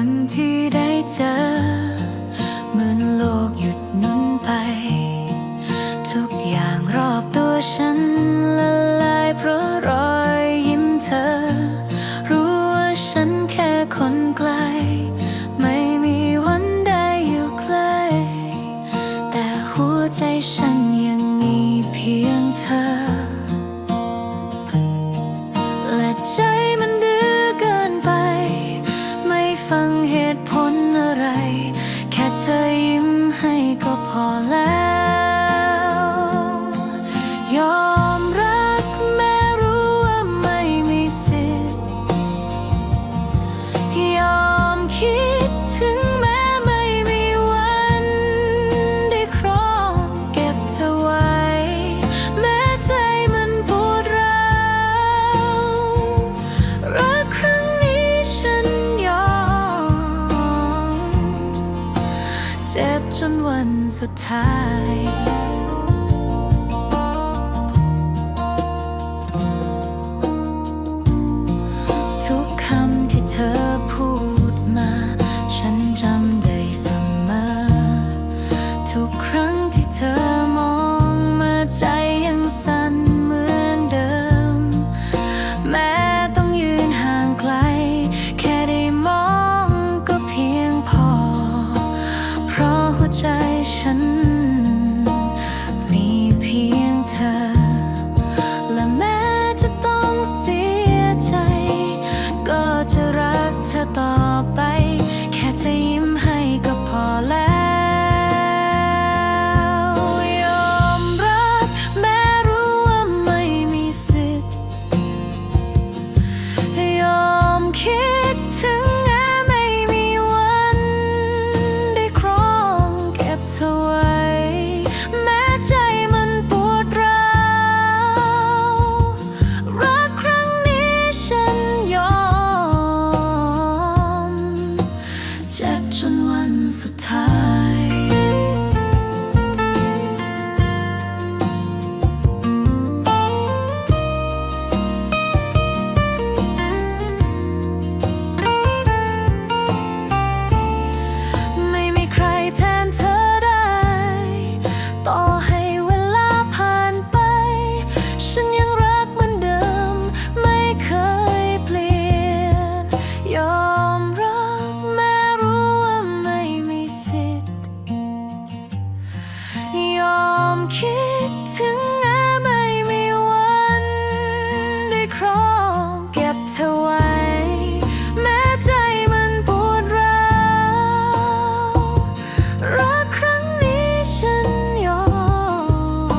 ันที่ได้เจอเหมือนโลกหยุดนุนไป ทุกอย่างรอบตัวฉันละลายเพราะรอยยิ้มเธอ รู้ว่าฉันแค่คนไกล ไม่มีวันได้อยู่ใกล้แต่หัวใจฉันยังมีเพียงเธอ และใจมัน เจ็บจนวันสุดท้าย คิดถึงแม้ไม่มีวันได้ครองเก็บเธอไว้ แม้ใจมันปวดร้าวรักครั้งนี้ฉันยอม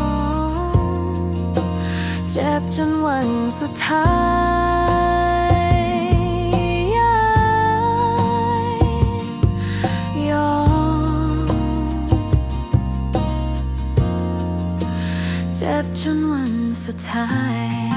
เจ็บจนวันสุดท้าย Deception runs so tight.